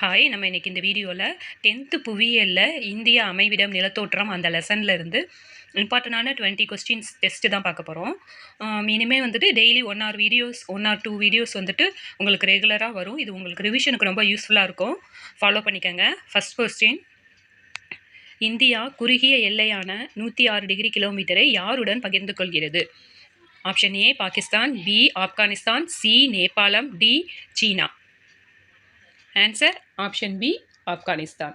Hi நம்ம இன்றைக்கி இந்த வீடியோவில் டென்த்து புவியியலில் இந்தியா அமைவிடம் நிலத்தோற்றம் அந்த லெசனில் இருந்து இம்பார்ட்டண்டான டுவெண்ட்டி கொஸ்டின்ஸ் டெஸ்ட்டு தான் பார்க்க போகிறோம் இனிமேல் வந்துட்டு daily one or videos one or two videos வந்துட்டு உங்களுக்கு ரெகுலராக வரும். இது உங்களுக்கு ரிவிஷனுக்கு ரொம்ப யூஸ்ஃபுல்லாக இருக்கும். ஃபாலோ பண்ணிக்கோங்க. ஃபஸ்ட் கொஸ்டின் இந்தியா குறுகிய எல்லையான நூற்றி ஆறு டிகிரி கிலோமீட்டரை யாருடன் பகிர்ந்து கொள்கிறது? Option A Pakistan B Afghanistan C Nepal D China answer option B Afghanistan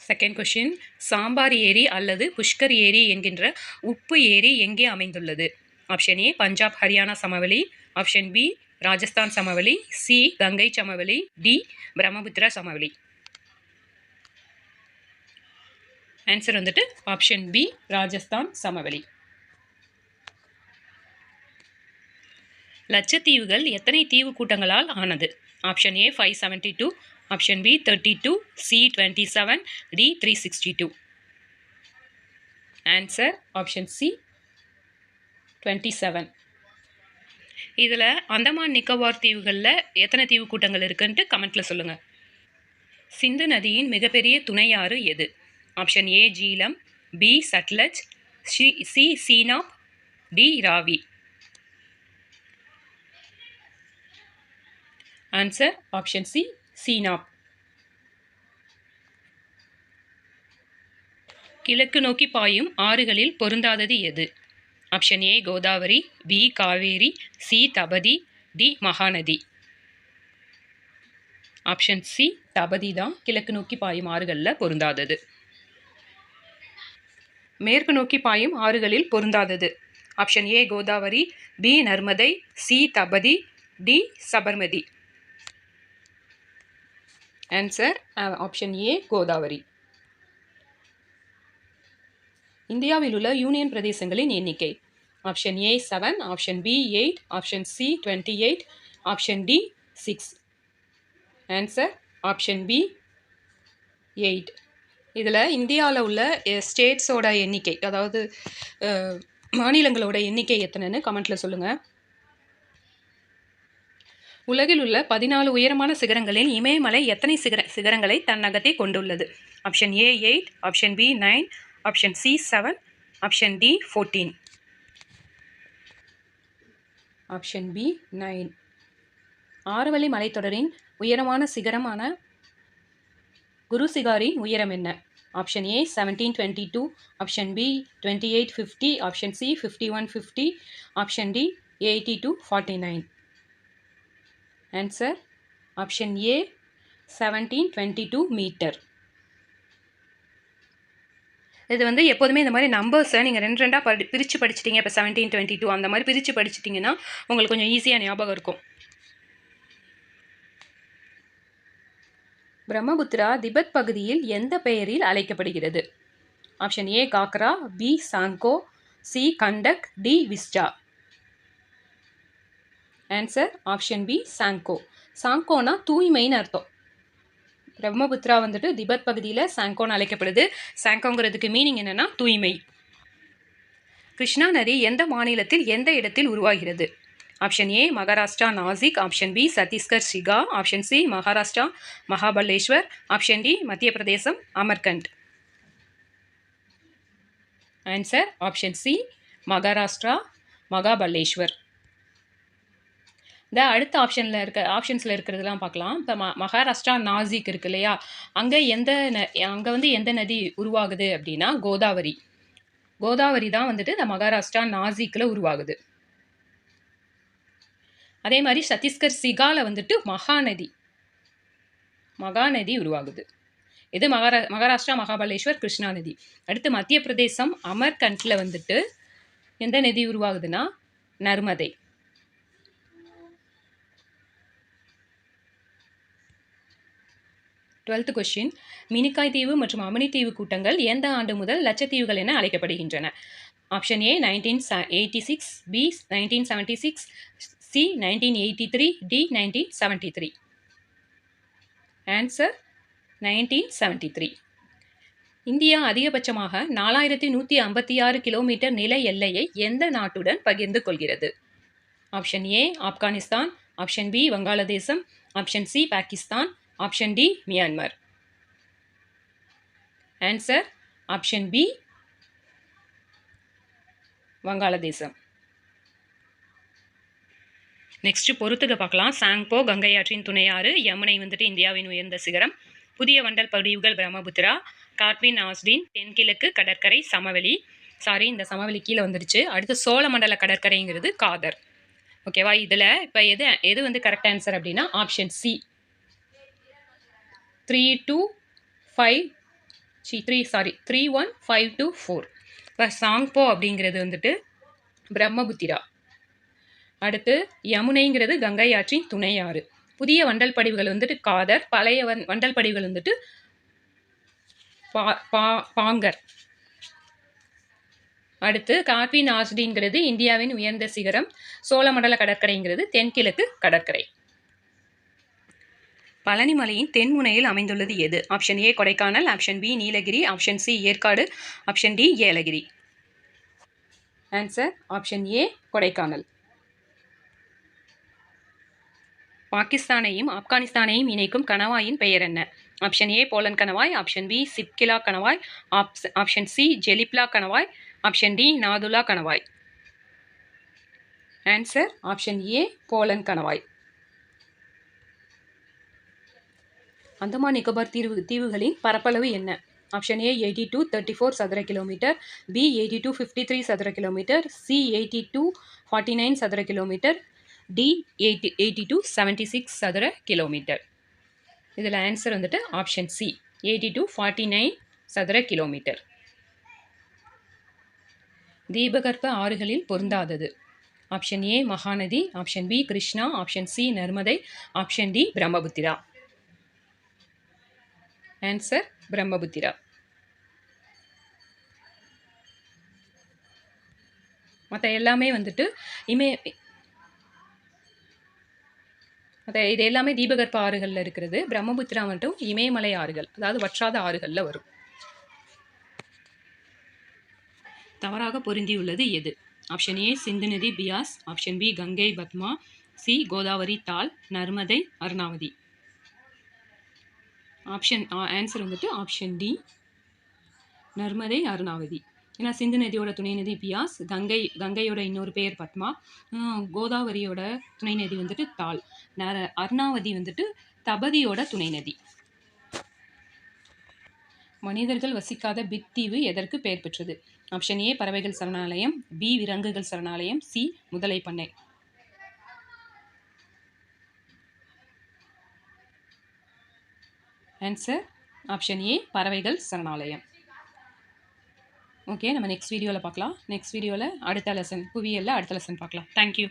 second question Sambhar ஏரி அல்லது புஷ்கர் ஏரி என்கின்ற உப்பு ஏரி எங்கே அமைந்துள்ளது? ஆப்ஷன் ஏ பஞ்சாப் ஹரியானா சமவெளி. ஆப்ஷன் பி ராஜஸ்தான் சமவெளி. சி கங்கை சமவெளி. டி பிரம்மபுத்திரா சமவெளி. ஆன்சர் வந்துட்டு ஆப்ஷன் பி ராஜஸ்தான் சமவெளி. லட்சத்தீவுகள் எத்தனை தீவு கூட்டங்களால் ஆனது? Option A five seventy two option B thirty two C twenty seven D three sixty two answer option C twenty seven இதில் அந்தமான் நிக்கோபார் தீவுகளில் எத்தனை தீவு கூட்டங்கள் இருக்குன்ட்டு கமெண்ட்டில் சொல்லுங்கள் சிந்து நதியின் மிகப்பெரிய துணையாறு எது? Option A Jhelum B Sutlej C C Chenab D Ravi. Answer option C Chenab கிழக்கு நோக்கி பாயும் ஆறுகளில் பொருந்தாதது எது? Option A Godavari B Kaveri C Tapti D Mahanadi. Option C Tapti தான் கிழக்கு நோக்கி பாயும் ஆறுகளில் பொருந்தாதது. மேற்கு நோக்கி பாயும் ஆறுகளில் பொருந்தாதது. Option A Godavari B Narmada C Tapti D Sabarmati. Answer option A Godavari இந்தியாவில் உள்ள யூனியன் பிரதேசங்களின் எண்ணிக்கை. Option A seven option B eight option C twenty eight option D six answer option B eight இதில் இந்தியாவில் உள்ள eh, ஸ்டேட்ஸோட எண்ணிக்கை அதாவது eh, மாநிலங்களோட எண்ணிக்கை எத்தனைன்னு கமெண்ட்டில் சொல்லுங்கள் உலகில் உள்ள பதினாலு உயரமான சிகரங்களில் இமயமலை எத்தனை சிகர சிகரங்களை தன்னகத்தை கொண்டுள்ளது? Option A eight option B nine option C seven option D fourteen option B nine ஆறுவழி மலைத்தொடரின் உயரமான சிகரமான குருசிகாரின் உயரம் என்ன? Option A seventeen twenty two option B twenty eight fifty option C fifty one fifty option D eighty two forty nine answer option A seventeen twenty two meter இது வந்து எப்போதுமே இந்த மாதிரி நம்பர்ஸை நீங்கள் ரெண்டு ரெண்டாக படி பிரித்து படிச்சிட்டிங்க. இப்போ செவன்டீன் டுவெண்ட்டி டூ அந்த மாதிரி பிரித்து படிச்சிட்டிங்கன்னா உங்களுக்கு கொஞ்சம் ஈஸியாக ஞாபகம் இருக்கும். பிரம்மபுத்திரா திபெத் பகுதியில் எந்த பெயரில் அழைக்கப்படுகிறது? Option A Ghaghra B Tsangpo C Gandak D Vista answer option B Tsangpo சாங்கோனா தூய்மைன்னு அர்த்தம். பிரம்மபுத்திரா வந்துட்டு திபெத் பகுதியில் சாங்கோன்னு அழைக்கப்படுது. சாங்கோங்கிறதுக்கு மீனிங் என்னன்னா தூய்மை. கிருஷ்ணா நதி எந்த மாநிலத்தில் எந்த இடத்தில் உருவாகிறது? Option A Maharashtra Nashik. Option B Chhattisgarh Shikha option C Maharashtra Mahabaleshwar. Option D Madhya Pradesh Amarkantak. Answer option C Maharashtra Mahabaleshwar. இந்த அடுத்த ஆப்ஷனில் இருக்க ஆப்ஷன்ஸில் இருக்கிறதுலாம் பார்க்கலாம். இப்போ ம மகாராஷ்டிரா நாசிக் இருக்கு இல்லையா? அங்கே எந்த ந அங்கே வந்து எந்த நதி உருவாகுது அப்படின்னா கோதாவரி. கோதாவரி தான் வந்துட்டு இந்த மகாராஷ்டிரா நாசிக்கில் உருவாகுது. அதே மாதிரி சத்தீஸ்கர் சிகாவில் வந்துட்டு மகாநதி. மகாநதி உருவாகுது. இது மகாரா மகாராஷ்டிரா மகாபலேஸ்வர் கிருஷ்ணா நதி. அடுத்து மத்திய பிரதேசம் அமர்கண்டில் வந்துட்டு எந்த நதி உருவாகுதுன்னா நர்மதை. டுவெல்த் கொஸ்டின் மினிக்காய் தீவு மற்றும் அமனித்தீவு கூட்டங்கள் எந்த ஆண்டு முதல் லட்சத்தீவுகள் என அழைக்கப்படுகின்றன? Option A nineteen eighty six B nineteen seventy six C nineteen eighty three D nineteen seventy three answer nineteen seventy three India அதிகபட்சமாக நாலாயிரத்தி நூற்றி ஐம்பத்தி ஆறு கிலோமீட்டர் நில எல்லையை எந்த நாட்டுடன் பகிர்ந்து கொள்கிறது? Option A Afghanistan. Option B Bangladesh. Option C Pakistan. Option D Myanmar answer option B Bangladesh. Next பொறுத்துக பார்க்கலாம். சாங்போ கங்கை ஆற்றின் துணையாறு யமுனை வந்துட்டு இந்தியாவின் உயர்ந்த சிகரம். புதிய வண்டல் படிவுகள் பிரம்மபுத்திரா. கார்பின் ஆஸ்டின் தென்கிழக்கு கடற்கரை சமவெளி. சாரி இந்த சமவெளி கீழே வந்துடுச்சு அடுத்து சோழமண்டல கடற்கரைங்கிறது காதர். ஓகேவா இதில் இப்போ எது எது வந்து கரெக்ட் ஆன்சர் அப்படின்னா option C three two five C three sorry three one five two four இப்போ சாங்போ அப்படிங்கிறது வந்துட்டு பிரம்மபுத்திரா. அடுத்து யமுனைங்கிறது கங்கை ஆற்றின் துணையாறு. புதிய வண்டல் படிவுகள் வந்துட்டு காதர் பழைய வந் வண்டல் படிவுகள் வந்துட்டு பா பா பாங்கர். அடுத்து காட்வின் ஆஸ்டிங்கிறது இந்தியாவின் உயர்ந்த சிகரம் சோழமண்டல கடற்கரைங்கிறது தென்கிழக்கு கடற்கரை. பழனிமலையின் தென்முனையில் அமைந்துள்ளது எது? Option A Kodaikanal. Option B Nilgiri. Option C Yercaud. Option D Yelagiri. Answer option A Kodaikanal. பாகிஸ்தானையும் ஆப்கானிஸ்தானையும் இணைக்கும் கணவாயின் பெயர் என்ன? ஆப்ஷன் ஏ போலன் கணவாய். ஆப்ஷன் பி சிப்கிலா கணவாய். ஆப்ஸ் ஆப்ஷன் சி ஜெலிப்லா கணவாய். ஆப்ஷன் டி நாதுலா கணவாய். ஆன்சர் ஆப்ஷன் ஏ போலன் கணவாய். அந்தமான் நிக்கோபார் தீவு தீவுகளின் பரப்பளவு என்ன? Option A eighty two thirty four சதுர kilometer B eighty two fifty three சதுர kilometer C eighty two forty nine சதுர kilometer D eighty eighty two seventy six சதுர கிலோமீட்டர் இதில் ஆன்சர் வந்துட்டு option C eighty two forty nine சதுர kilometre தீபகற்ப ஆறுகளில் பொருந்தாதது. Option A Mahanadi. Option B Krishna. Option C Narmada. Option D Brahmaputra. Answer Brahmaputra மற்ற எல்லாமே வந்துட்டு இமே மற்ற இது எல்லாமே தீபகற்ப ஆறுகளில் இருக்கிறது. பிரம்மபுத்திரா மட்டும் இமயமலை ஆறுகள் அதாவது வற்றாத ஆறுகளில் வரும். தவறாக பொருந்தியுள்ளது எது? ஆப்ஷன் ஏ சிந்து நதி Beas option B Ganga Padma C Godavari தால் நர்மதை அருணாவதி ஆப்ஷன் ஆன்சர் வந்துட்டு ஆப்ஷன் டி நர்மதை அருணாவதி. ஏன்னா சிந்து நதியோட துணை நதி பியாஸ் கங்கை கங்கையோட இன்னொரு பேர் பத்மா. கோதாவரியோட துணை நதி வந்துட்டு தால் நர அருணாவதி வந்துட்டு தபதியோட துணை நதி. மனிதர்கள் வசிக்காத பிக் தீவு எதற்கு பெயர் பெற்றது? ஆப்ஷன் ஏ பறவைகள் சரணாலயம். பி விரங்குகள் சரணாலயம். சி முதலை பண்ணை. ஆன்சர் ஆப்ஷன் ஏ பறவைகள் சரணாலயம். ஓகே நம்ம நெக்ஸ்ட் வீடியோவில் பார்க்கலாம். நெக்ஸ்ட் வீடியோவில் அடுத்த லெசன் புவியில் அடுத்த லெசன் பார்க்கலாம். தேங்க்யூ